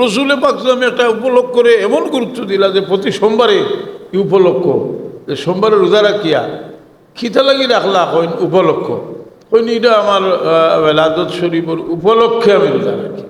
রসুলে পাকলামে একটা উপলক্ষ করে এমন গুরুত্ব দিলা যে প্রতি সোমবারে এই উপলক্ষ। যে সোমবারে রোজা রাখিয়া খিতা লাগি রাখলা কইন উপলক্ষ। কইন এটা আমার লাদত শরীফের উপলক্ষে আমি রোজা রাখি।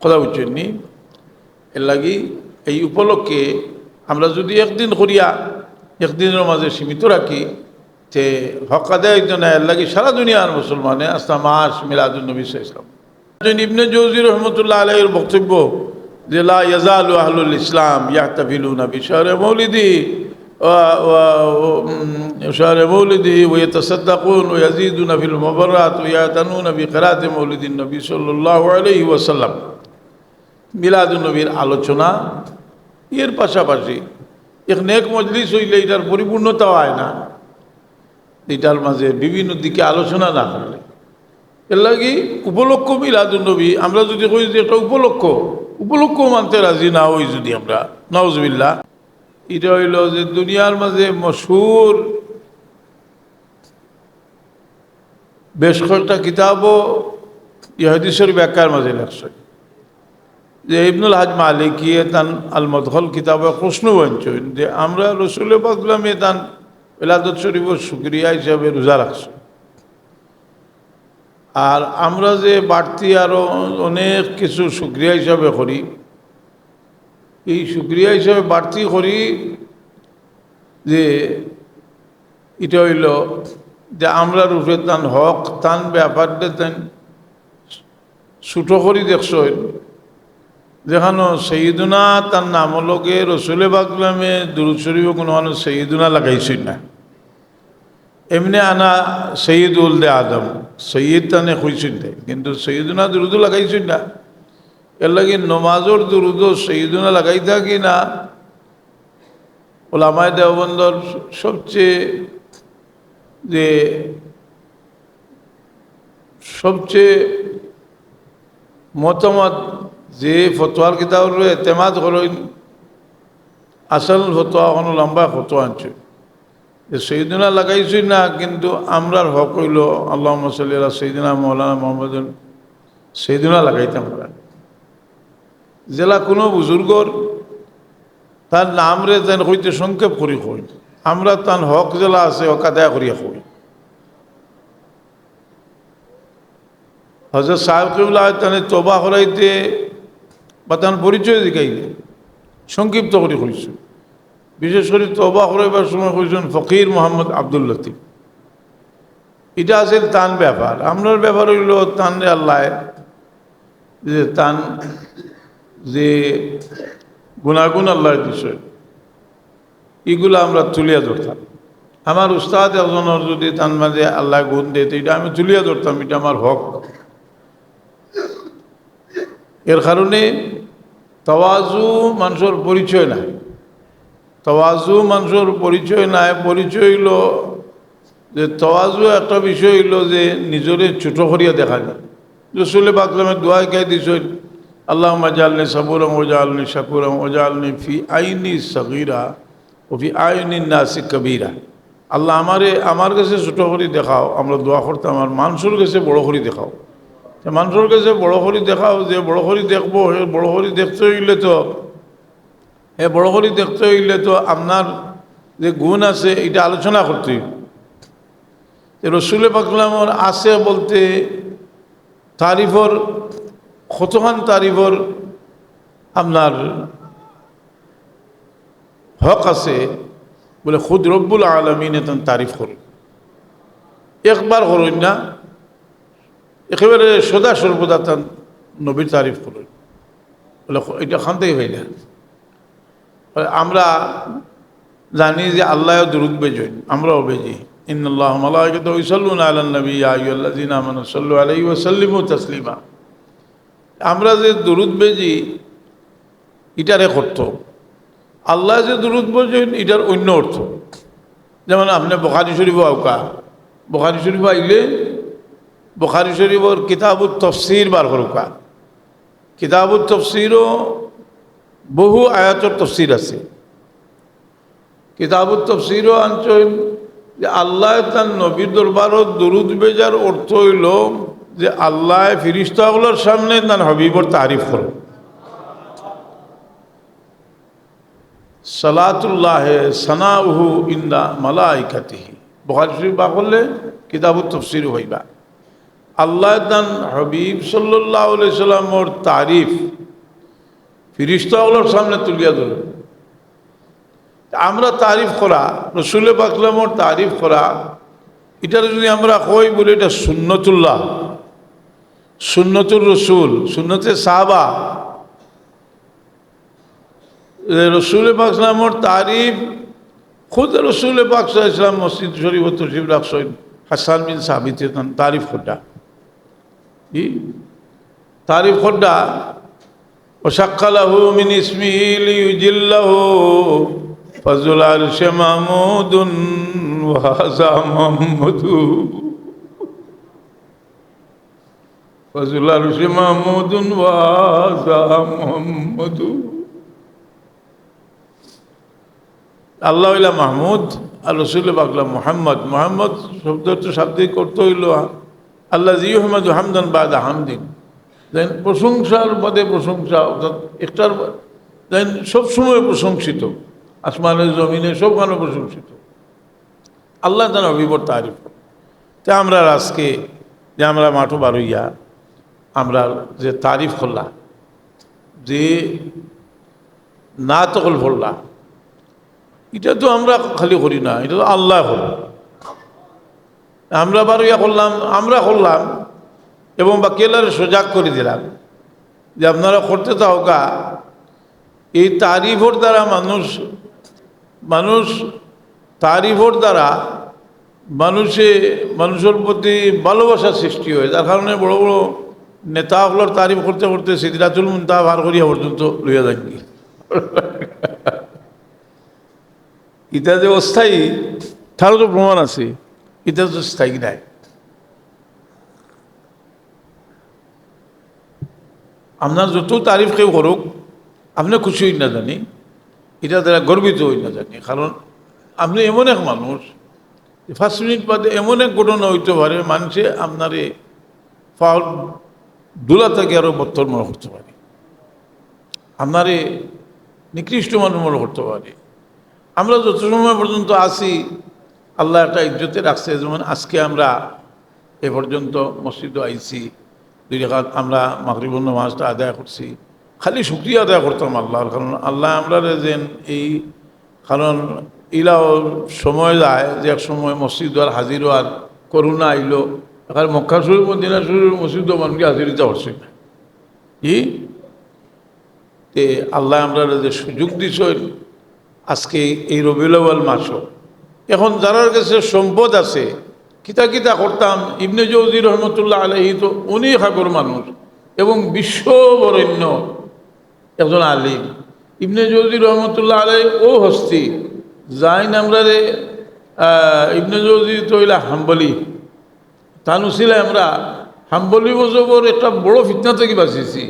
কথা বুঝছেন নি? এর লাগি এই উপলক্ষে আমরা যদি একদিন করিয়া একদিনের মাঝে সীমিত রাখি, তে হক আদায় না এর লাগি সারা দুনিয়ার মুসলমানে আস্তা মাস মিলাদুল নবী ইসলাম ইবনে জৌজি রহমতুল্লাহ আলাইয়ের বক্তব্য যে লা ইয়াজালু আহলুল ইসলাম ইয়াহতাফিলুনা বিশারে মৌলিদি شهر مولده ويتصدقون ويزيدون في المبرات ويعتنون بقراءة مولد النبي صلى الله عليه وسلم মিলাদুল নবীর আলোচনা এর পাশাপাশি এক নেক মজলিস হইলে এটার পরিপূর্ণতা হয় না এটার মাঝে বিভিন্ন দিকে আলোচনা না করলে এর লাগি উপলক্ষ মিলাদুল নবী আমরা যদি কই যে একটা উপলক্ষ উপলক্ষ মানতে রাজি না হই যদি আমরা নওয়াজবিল্লা এটা হইল যে দুনিয়ার মাঝে মশহুর বেশ কয়েকটা কিতাবও ইহাদিসের ব্যাখ্যার মাঝে লেখছে। যে ইবনুল হাজ মালিকিয়ে তান আল মদখল কিতাবে প্রশ্ন বাঞ্চন যে আমরা রসুল পাকলামে তান এলাদত শরীফের সুক্রিয়া হিসাবে রোজা রাখছি। আর আমরা যে বাড়তি আরও অনেক কিছু সুক্রিয়া হিসাবে করি, এই সুক্রিয়া হিসাবে বাড়তি করি যে এটা হইল যে আমরা রূপে তান হক, তান ব্যাপারটা তান ছুটো করি দেখছ। যেখানো সঈদুনা তার নামলকে রসুলে বাগলামে দুরুদ শরীফ কোনো মানুষ সঈদুনা লাগাইছিল না। এমনি আনা সঈদ উল দে আদম। সঈদ তানে খুঁজছিল দে কিন্তু সঈদুনা দুরুদু লাগাইছিল না। এর লাগে নমাজর দুরুদ সঈদুনা লাগাই থাকি না? ওলামায় দেওবন্দর সবচেয়ে যে সবচেয়ে মতামত যে ফতোয়ার কিতাব এতেমাদ করেন। আসল ফতোয়া কোনো লম্বা ফতোয়া আনছে যে সৈদিনা লাগাইছি না, কিন্তু আমরার হক হইল আল্লাহ সাল্লাহ সৈদিনা মৌলানা মোহাম্মদ সেইদিনা লাগাইতাম আমরা জেলা কোনো বুজুর্গর তার নাম রে যেন হইতে সংক্ষেপ করি কই, আমরা তার হক জেলা আছে হক আদায় করিয়া কই। হজরত সাহেব তোবা হরাইতে বা তার পরিচয় দেখাইলে সংক্ষিপ্ত করে কইছেন বিশেষ করে তবা করাইবার সময় কইছেন ফকির মোহাম্মদ আব্দুল লতিফ। এটা আছে তান ব্যাপার। আমরার ব্যাপার হইল, তান আল্লাহ, যে তান, যে গুণাগুণ আল্লাহর বিষয়, এগুলো আমরা তুলিয়া ধরতাম। আমার উস্তাদ একজনের যদি তার মাঝে আল্লাহ গুণ দেয় এটা আমি তুলিয়া ধরতাম, এটা আমার হক। এর কারণে তওয়াজু মানুষের পরিচয় নাই। তওয়াজু মানুষের পরিচয় নাই, পরিচয় হইল যে তওয়াজু একটা বিষয় হইল যে নিজরে ছোট করিয়া দেখা যায়। রসুলে বাকলামে দোয়া খাই দিছ আল্লাহ মজালনি সাবুরম ওজালনি শাকুরম ওজালনি ফি আইনি সগিরা ও ফি আইনি নাসি কবিরা। আল্লাহ আমারে, আমার কাছে ছোট করি দেখাও, আমরা দোয়া করতাম আমার মানুষের কাছে বড় করি দেখাও। মানুষের কাছে বড় করি দেখাও, যে বড় করি দেখব, বড় করি দেখতে হইলে তো এ বড় করি দেখতে হইলে তো আপনার যে গুণ আছে, এটা আলোচনা করতে রসুলে পাকলামর আছে বলতে তারিফর কতখান তারিফর আপনার হক আছে বলে খুদ রব্বুল আলমিন এতন তারিফ করুন। একবার করুন না, একেবারে সদা সর্বদা তার নবীর তারিফ করুন। বলে এটা খানতেই হইল। আমরা জানি যে আল্লাহ দুরুদ বেজইন আমরাও বেজি। ইন্নআল্লাহ মালাইকাত ইসাল্লুন আলান নবী আইয়ুল্লাযিনা আমানু সাল্লু আলাইহি ওয়া সাল্লিমু তাসলিমা। আমরা যে দুরুদ বেজি, এটারে করত আল্লাহ যে দুরুদ বেজইন এটার অন্য অর্থ। যেমন আপনি বখারি শরীফ আউকা বখারি শরীফ আইলে, বখারি শরীফর কিতাবুত তফসির বার করুকা কিতাবুত তফসিরও বহু আয়াতর তফসির আছে। কিতাবুর তফসিরও আনছেন যে আল্লাহ তার নবী দরবারত দরুদ বেজার অর্থ হইল যে আল্লাহ ফিরিস্তাগুলোর সামনে তার হবিবর তারিফ হল। সালাতুল্লাহ সানাউহু ইন্দা মালাইকাতিহি। বহার শরীফ বা করলে কিতাবুর তফসির হইবা। আল্লাহ তান হবিব সাল্লাহ সাল্লামর তারিফ ফিরিস্তাগুলোর সামনে তুলিয়া ধরবে আমরা তারিফ করা রসুলে বাকলামর তারিফ করা, এটার যদি আমরা কই বলি, এটা সুন্নতুল্লাহ। সুন্নতুর রসুল সুন্নতে সাহাবা। রসুল পাকলামর তারিফ, খুদ রসুল পাক ইসলাম মসজিদ শরীফ তসিফ রাখছেন, হাসান বিন সাবিত, তারিফ খোড্ডা কি? তারিফ খোড্ডা وشقله من اسمه ليجله فذو العرش محمود وهذا محمد فذو العرش محمود وهذا محمد আল্লাহ ইলা মাহমুদ আর রসুল বাকলা মোহাম্মদ মোহাম্মদ শব্দ তো শাব্দিক করতে হইল আল্লাহ জি আহমদ হামদান বাদ হামদিন দেন প্রশংসার বাদে প্রশংসা, অর্থাৎ একটার দেন সবসময় প্রশংসিত। আসমানের জমিনে সব গানে প্রশংসিত। আল্লাহ যেন অভিবর তারিফ তে আমরা আজকে যে আমরা মাঠো বারইয়া আমরা যে তারিফ করলা যে না তকল ফললা এটা তো আমরা খালি করি না, এটা তো আল্লাহ হল আমরা বারইয়া করলাম, আমরা করলাম এবং বা কেলারে সজাগ করে দিলাম। যে আপনারা করতে থাকা এই তারিফর দ্বারা মানুষ মানুষ তারিফর দ্বারা মানুষে, মানুষের প্রতি ভালোবাসা সৃষ্টি হয়। যার কারণে বড় বড় নেতাগুলোর তারিফ করতে করতে সিদ্ধাতুল মুন্তা বার করিয়া পর্যন্ত লইয়া যাননি ইটা যে অস্থায়ী, তারও তো প্রমাণ আছে এটা তো স্থায়ী নাই। আপনার যত তারিফ কেউ করুক, আপনি খুশি হই না জানি, এটা দ্বারা গর্বিত হই না জানি। কারণ আপনি এমন এক মানুষ ফার্স্ট মিনিট বাদে এমন এক ঘটনা হইতে পারে, মানুষে আপনারে ফাউল দুলা থেকে আরও বত্তর মনে করতে পারে। আপনারে নিকৃষ্ট মানুষ মনে করতে পারে। আমরা যত সময় পর্যন্ত আসি আল্লাহ একটা ইজ্জতে রাখছে, যেমন আজকে আমরা এ পর্যন্ত মসজিদে আইছি। দুই রেখাত আমরা মাকরিবুল নামাজটা আদায় করছি। খালি শুক্রিয়া আদায় করতাম আল্লাহর, কারণ আল্লাহ আমরা যেন এই, কারণ ইলাও সময় যায় যে এক সময় মসজিদ আর হাজির আর করুণা আইলো। এখানে মক্কা শরীর মদিনা শরীর মসজিদ মানুষকে হাজির দিতে পারছি না। কি? তে আল্লাহ আমরা যে সুযোগ দিছেন, আজকে এই রবিউল মাসও। এখন যারার কাছে সম্পদ আছে কিতা কিতা করতাম। ইবনে জৌজি রহমতুল্লাহ আলহী তো উনি হাগর মানুষ এবং বিশ্ববরেণ্য একজন আলিম। ইবনে জৌজি রহমতুল্লাহ আলহী ও হস্তি, যাইন আমরা রে ইবনে জৌজি তৈলা হাম্বলি। তানু ছিল আমরা হাম্বলি মজবর একটা বড় ফিতনা থেকে বাঁচিয়েছি।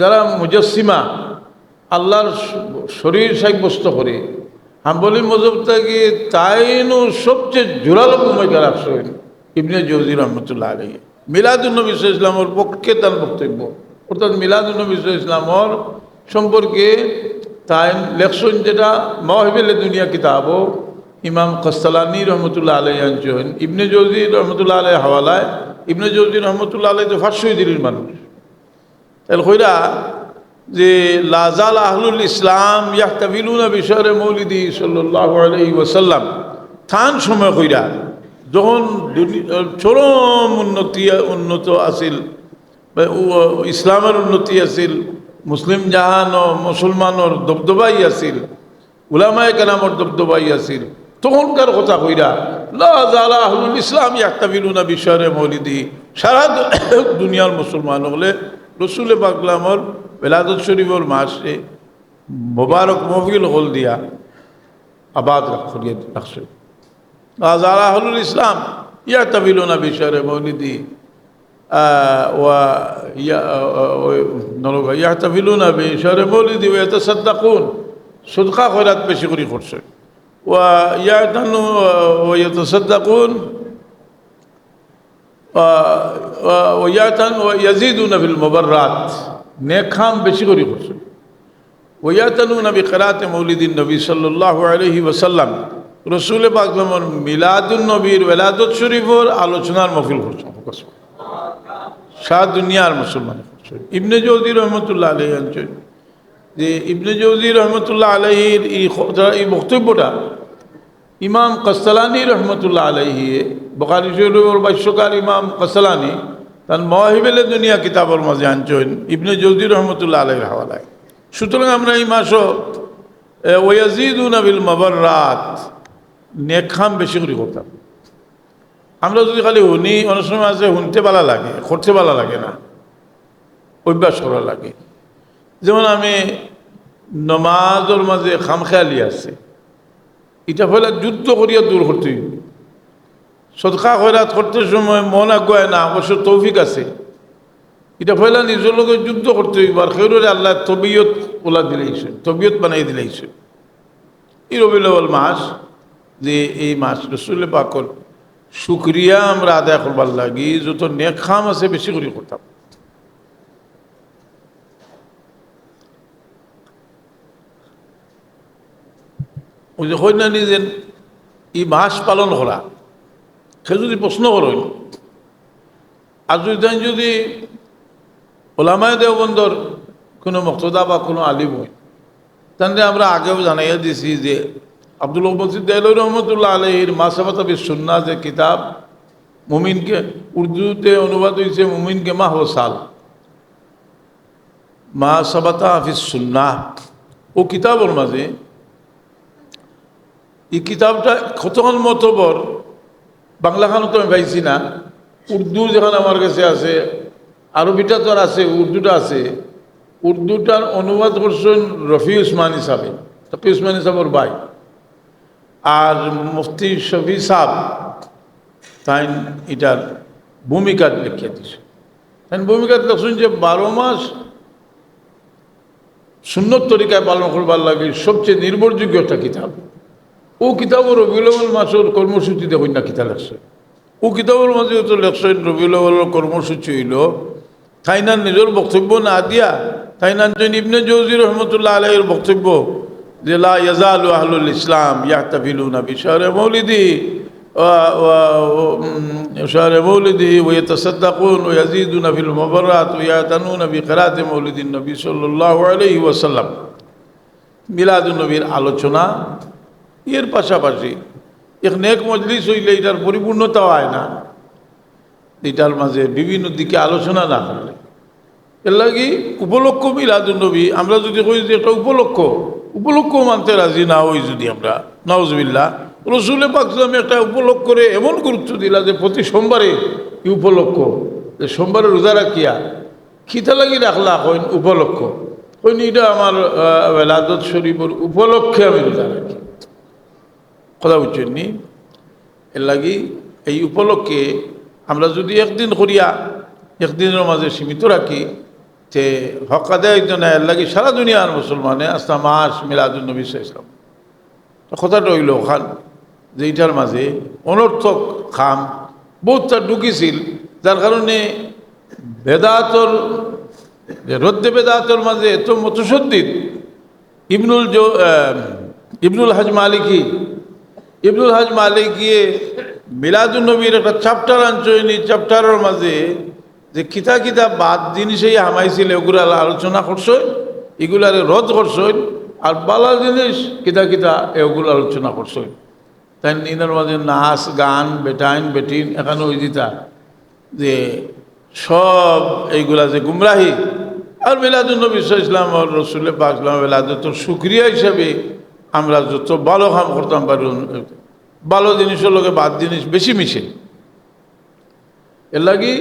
যারা মুজসিমা আল্লাহর শরীর সাব্যস্ত করে। হাম্বলি থেকে তাইনও সবচেয়ে জোরালো ভূমিকা রাখছেন ইবনে জৌজি রহমতুল্লাহ আলী মিলাদুলনবী ইসলামর পক্ষে তার বক্তব্য। অর্থাৎ মিলাদুলনবী ইসলামর সম্পর্কে তাই লেখছেন যেটা মাহিবেলে দুনিয়া কিতাবও, ইমাম খস্তালানি রহমতুল্লাহ আলাই আনছেন ইবনে জৌজি রহমতুল্লাহ আলাই হাওয়ালায়, ইবনে জৌজি রহমতুল্লাহ আলাই তো ফার্সই দিল্লির মানুষ। তাহলে কইরা যে লাজাল আহলুল ইসলাম ইয়াহতাবিলুনা বিষয়ে মৌলিদি সাল্লাহ আলহি ওসাল্লাম থান সময় কইরা, যখন চরম উন্নতি, উন্নত আছিল ইসলামের উন্নতি আছিল, মুসলিম জাহান মুসলমানের দবদবাই আছিল, উলামায় কালামর দবদবাই আছিল, তখনকার কথা কইরা লাজাল আহলুল ইসলাম ইয়াহতাবিলুনা বিষয়ে মৌলিদি। সারা দুনিয়ার মুসলমান হলে রসুল বাগলামর বেলাদত শরীফর মাসে মোবারক মফিল হল দিয়া আবাদ করিয়ে রাখছে। আজারা হলুল ইসলাম, ইয়া তাবিলুনা বিষয়ে মৌলিদি ইয়া তাবিলুনা বিষয়ে মৌলিদি ও এত সদ্দাকুন সুদকা খৈরাত বেশি করে করছে। ওয়া, ইয়া তানু ও এত সদ্দাকুন ওয়াতান ও ইয়াজিদুন ফিল মুবাররাত। নেক খাম বেশি করে করছে। ওয়াতানু নবী কেরাতে মৌলিদিন নবী সাল্লাহ আলহি ওসাল্লাম রসুল পাকলামর মিলাদুল নবীর ওয়েলাদত শরীফর আলোচনার মফিল করছেন সারা দুনিয়ার মুসলমান ইবনে জৌদি রহমতুল্লাহ আলহী আনছেন যে ইবনে জৌদি রহমতুল্লাহ আলহীর এই বক্তব্যটা ইমাম কস্তলানি রহমতুল্লাহ আলহি বখারি শরীফর ভাষ্যকার ইমাম কস্তলানি তার মহিবেলে দুনিয়া কিতাবর মাঝে আনছেন, ইবনে জৌদি রহমতুল্লাহ আলহীর হাওয়ালায়। সুতরাং আমরা এই মাসও ওয়াজিদু নবিল মবর রাত নেখাম বেশি করে করতাম। আমরা যদি খালি শুনি অনেক সময় আছে শুনতে ভালো লাগে, করতে ভালো লাগে না, অভ্যাস করা লাগে। যেমন আমি নমাজের মাঝে খামখেয়ালি আছে। এটা হলে যুদ্ধ করিয়া দূর করতে। সদকা খয়রাত করতে সময় মন আগুয়ায় না, অবশ্য তৌফিক আছে। এটা পয়লা নিজের লোকে যুদ্ধ করতে হইব আর সেউরে আল্লাহ তবিয়ত ওলা দিলেইছে তবিয়ত বানাই দিলেইছে এই রবিউল মাস, যে এই মাস রসুল পাকল শুক্রিয়া আমরা আদায় করবার লাগি, যত নেক খাম আছে বেশি করে করতাম ওই যে হয় না এই মাস পালন করা, সে যদি প্রশ্ন করেন, আর যদি যদি ওলামায় দেওবন্দর কোনো মক্তদা বা কোনো আলিম হয়, তাহলে আমরা আগেও জানাইয়া দিছি যে আব্দুল মসজিদ দেয়াল রহমতুল্লাহ আলহির মাসাবাতাবি সুন্না যে কিতাব মুমিনকে উর্দুতে অনুবাদ হয়েছে মুমিনকে মাহ সাল মা সাবাতা হাফিজ সুন্না ও কিতাবর মাঝে এই কিতাবটা কতক্ষণ মতবর বাংলাখানো তো আমি পাইছি না। উর্দু যেখানে আমার কাছে আছে, আরবিটা তো আছে, উর্দুটা আছে। উর্দুটার অনুবাদ করছেন রফি উসমান হিসাবে রফি উসমান হিসাবর ভাই। আর মুফতি শফি সাহ তাই এটার ভূমিকা লিখিয়ে দিছে তাই ভূমিকা লিখছেন যে বারো মাস সুন্নত তরিকায় পালন করবার লাগে সবচেয়ে নির্ভরযোগ্য একটা কিতাব। ও কিতাবও রবিউল মাসের কর্মসূচিতে কন্যা কিতাব লেখছে ও কিতাবের মাঝে তো লেখছেন রবিউল কর্মসূচি হইল থাইনার নিজের বক্তব্য না দিয়া থাইনান জৈন ইবনে জৌজি রহমতুল্লাহ আলাইয়ের বক্তব্য যে লা ইয়াজালু আহলুল ইসলাম ইয়াহতাফিলুনা বিশারে মৌলিদি شهر مولده ويتصدقون ويزيدون في المبرات ويعتنون بقراءة مولد النبي صلى الله عليه وسلم মিলাদ নবীর আলোচনা এর পাশাপাশি এক নেক মজলিস হইলে এটার পরিপূর্ণতা হয় না। এটার মাঝে বিভিন্ন দিকে আলোচনা না করলে এর লাগি উপলক্ষ মিলাদুলনবী আমরা যদি কই যে একটা উপলক্ষ উপলক্ষ মানতে রাজি না হই যদি আমরা নওয়াজবিল্লা রসুলে পাকলামে একটা উপলক্ষ করে এমন গুরুত্ব দিলা যে প্রতি সোমবারে এই উপলক্ষ, যে সোমবারে রোজা রাখিয়া খিতা লাগি রাখলা হইন উপলক্ষ। হইনি এটা আমার লাদত শরীফের উপলক্ষে আমি রোজা রাখি। কথা বুঝছেন নি এর লাগি এই উপলক্ষে আমরা যদি একদিন করিয়া, একদিনের মাঝে সীমিত রাখি তে হক আদায় না এর লাগি সারা দুনিয়ার মুসলমানে আস্তা মাস মিলাদুল নবী ইসলাম তো কথাটা হইল ওখান যে এইটার মাঝে অনর্থক খাম, বহুতটা ঢুকিছিল, যার কারণে বেদাতর, যে রদ্দে বেদাতর মাঝে এত মতসদ্দিদ ইবনুল জো ইবনুল হাজ মালিকি ইবনুল হাজ মালিকিয়ে মিলাদুল নবীর একটা চ্যাপ্টার আনছয়নি চ্যাপ্টারের মাঝে যে কিতা কিতা বাদ জিনিসেই হামাইছিল এগুলার আলোচনা করছই এগুলারে রদ করছই আর বালা জিনিস কিতা কিতা এগুলো আলোচনা করছই তাই নিদের মাঝে নাচ, গান, বেটাইন, বেটিন, এখানে ওই দিতা যে সব এইগুলা যে গুমরাহি। আর মিলাদুলনবী ইসলাম আর রসুল্লে পাকলাম মিলাদুত সুক্রিয়া হিসাবে আমরা যত ভালো কাম করতাম পারি ভালো জিনিসের লোকে বাদ জিনিস বেশি মিশে। এর লাগি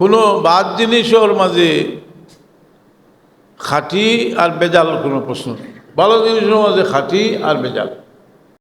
কোনো বাদ জিনিসের মাঝে খাঁটি আর বেজাল কোনো প্রশ্ন ভালো জিনিসের মাঝে খাঁটি আর বেজাল।